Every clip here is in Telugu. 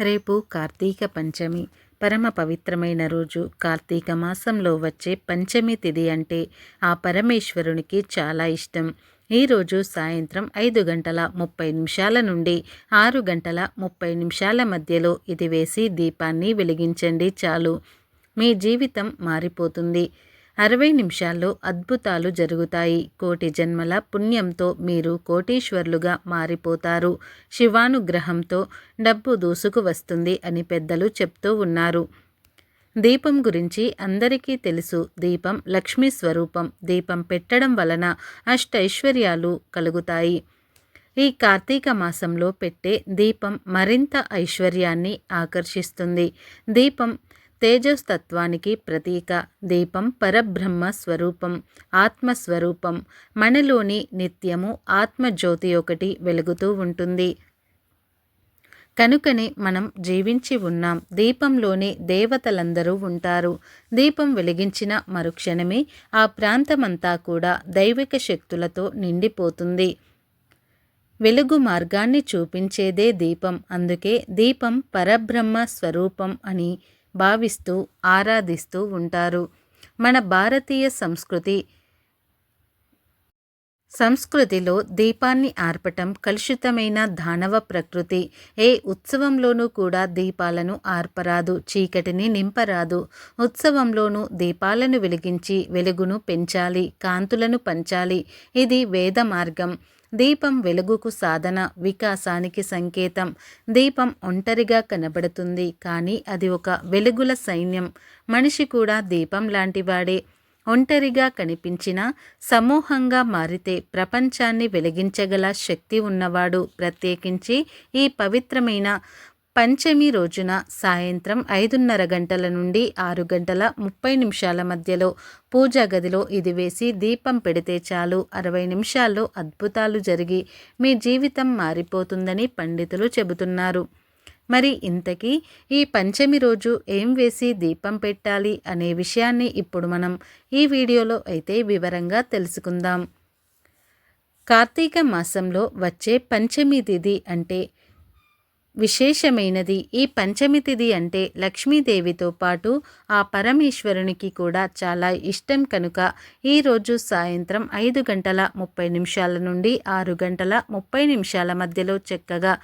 రేపు కార్తీక పంచమి. పరమ పవిత్రమైన రోజు. కార్తీక మాసంలో వచ్చే పంచమి తిథి అంటే ఆ పరమేశ్వరునికి చాలా ఇష్టం. ఈరోజు సాయంత్రం ఐదు గంటల ముప్పై నిమిషాల నుండి ఆరు గంటల ముప్పై నిమిషాల మధ్యలో ఇది వేసి దీపాన్ని వెలిగించండి చాలు. మీ జీవితం మారిపోతుంది. అరవై నిమిషాల్లో అద్భుతాలు జరుగుతాయి. కోటి జన్మల పుణ్యంతో మీరు కోటీశ్వర్లుగా మారిపోతారు. శివానుగ్రహంతో డబ్బు దూసుకు వస్తుంది అని పెద్దలు చెప్తూ ఉన్నారు. దీపం గురించి అందరికీ తెలుసు. దీపం లక్ష్మీ స్వరూపం. దీపం పెట్టడం వలన అష్టైశ్వర్యాలు కలుగుతాయి. ఈ కార్తీక మాసంలో పెట్టే దీపం మరింత ఐశ్వర్యాన్ని ఆకర్షిస్తుంది. దీపం తేజస్తత్వానికి ప్రతీక దీపం పరబ్రహ్మ స్వరూపం ఆత్మస్వరూపం. మనలోని నిత్యము ఆత్మజ్యోతి ఒకటి వెలుగుతూ ఉంటుంది. కనుకనే మనం జీవించి ఉన్నాం. దీపంలోనే దేవతలందరూ ఉంటారు. దీపం వెలిగించిన మరుక్షణమే ఆ ప్రాంతమంతా కూడా దైవిక శక్తులతో నిండిపోతుంది. వెలుగు మార్గాన్ని చూపించేదే దీపం. అందుకే దీపం పరబ్రహ్మ స్వరూపం అని భావిస్తూ ఆరాధిస్తూ ఉంటారు. మన భారతీయ సంస్కృతి సంస్కృతిలో దీపాన్ని ఆర్పటం కలుషితమైన దానవ ప్రకృతి. ఏ ఉత్సవంలోనూ కూడా దీపాలను ఆర్పరాదు చీకటిని నింపరాదు. ఉత్సవంలోనూ దీపాలను వెలిగించి వెలుగును పెంచాలి కాంతులను పంచాలి. ఇది వేద మార్గం. దీపం వెలుగుకు సాధన వికాసానికి సంకేతం. దీపం ఒంటరిగా కనబడుతుంది. కానీ అది ఒక వెలుగుల సైన్యం. మనిషి కూడా దీపం లాంటివాడే. ఒంటరిగా కనిపించిన సమూహంగా మారితే ప్రపంచాన్ని వెలిగించగల శక్తి ఉన్నవాడు. ప్రత్యేకించి ఈ పవిత్రమైన పంచమి రోజున సాయంత్రం ఐదున్నర గంటల నుండి ఆరు గంటల ముప్పై నిమిషాల మధ్యలో పూజా గదిలో ఇది వేసి దీపం పెడితే చాలు. అరవై నిమిషాల్లో అద్భుతాలు జరిగి మీ జీవితం మారిపోతుందని పండితులు చెబుతున్నారు. మరి ఇంతకీ ఈ పంచమి రోజు ఏం వేసి దీపం పెట్టాలి అనే విషయాన్ని ఇప్పుడు మనం ఈ వీడియోలో అయితే వివరంగా తెలుసుకుందాం. కార్తీక మాసంలో వచ్చే పంచమి తిథి అంటే విశేషమైనది. ఈ పంచమి తిథి అంటే లక్ష్మీదేవితో పాటు ఆ పరమేశ్వరునికి కూడా చాలా ఇష్టం కనుక ఈరోజు సాయంత్రం ఐదు గంటల ముప్పై నిమిషాల నుండి ఆరు గంటల ముప్పై నిమిషాల మధ్యలో చక్కగా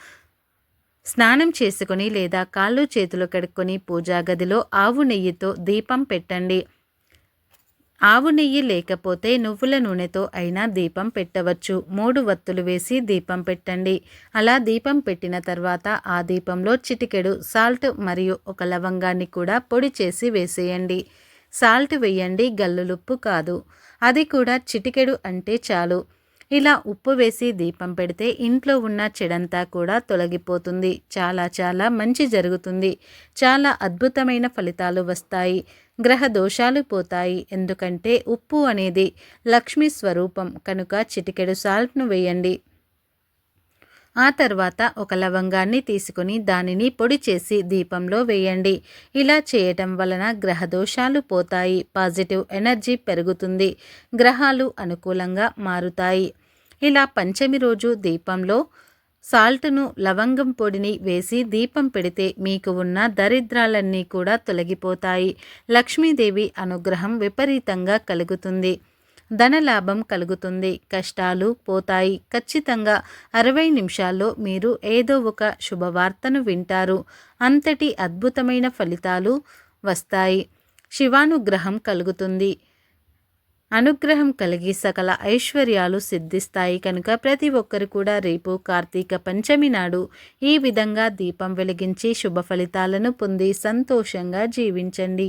స్నానం చేసుకొని లేదా కాళ్ళు చేతులు కడుక్కొని పూజా గదిలో ఆవు నెయ్యితో దీపం పెట్టండి. ఆవు నెయ్యి లేకపోతే నువ్వుల నూనెతో అయినా దీపం పెట్టవచ్చు. మూడు వత్తులు వేసి దీపం పెట్టండి. అలా దీపం పెట్టిన తర్వాత ఆ దీపంలో చిటికెడు సాల్ట్ మరియు ఒక లవంగాన్ని కూడా పొడి చేసి వేసేయండి. సాల్ట్ వేయండి గల్లులుప్పు కాదు. అది కూడా చిటికెడు అంటే చాలు. ఇలా ఉప్పు వేసి దీపం పెడితే ఇంట్లో ఉన్న చెడంతా కూడా తొలగిపోతుంది. చాలా చాలా మంచి జరుగుతుంది. చాలా అద్భుతమైన ఫలితాలు వస్తాయి. గ్రహ దోషాలు పోతాయి. ఎందుకంటే ఉప్పు అనేది లక్ష్మీ స్వరూపం. కనుక చిటికెడు సాల్ట్ను వేయండి. ఆ తర్వాత ఒక లవంగాన్ని తీసుకుని దానిని పొడి చేసి దీపంలో వేయండి. ఇలా చేయటం వలన గ్రహ దోషాలు పోతాయి. పాజిటివ్ ఎనర్జీ పెరుగుతుంది. గ్రహాలు అనుకూలంగా మారుతాయి. ఇలా పంచమి రోజు దీపంలో సాల్ట్ను లవంగం పొడిని వేసి దీపం పెడితే మీకు ఉన్న దరిద్రాలన్నీ కూడా తొలగిపోతాయి. లక్ష్మీదేవి అనుగ్రహం విపరీతంగా కలుగుతుంది. ధనలాభం కలుగుతుంది. కష్టాలు పోతాయి. ఖచ్చితంగా అరవై నిమిషాల్లో మీరు ఏదో ఒక శుభవార్తను వింటారు. అంతటి అద్భుతమైన ఫలితాలు వస్తాయి. శివానుగ్రహం కలుగుతుంది. అనుగ్రహం కలిగి సకల ఐశ్వర్యాలు సిద్ధిస్తాయి. కనుక ప్రతి ఒక్కరు కూడా రేపు కార్తీక పంచమి నాడు ఈ విధంగా దీపం వెలిగించి శుభ ఫలితాలను పొంది సంతోషంగా జీవించండి.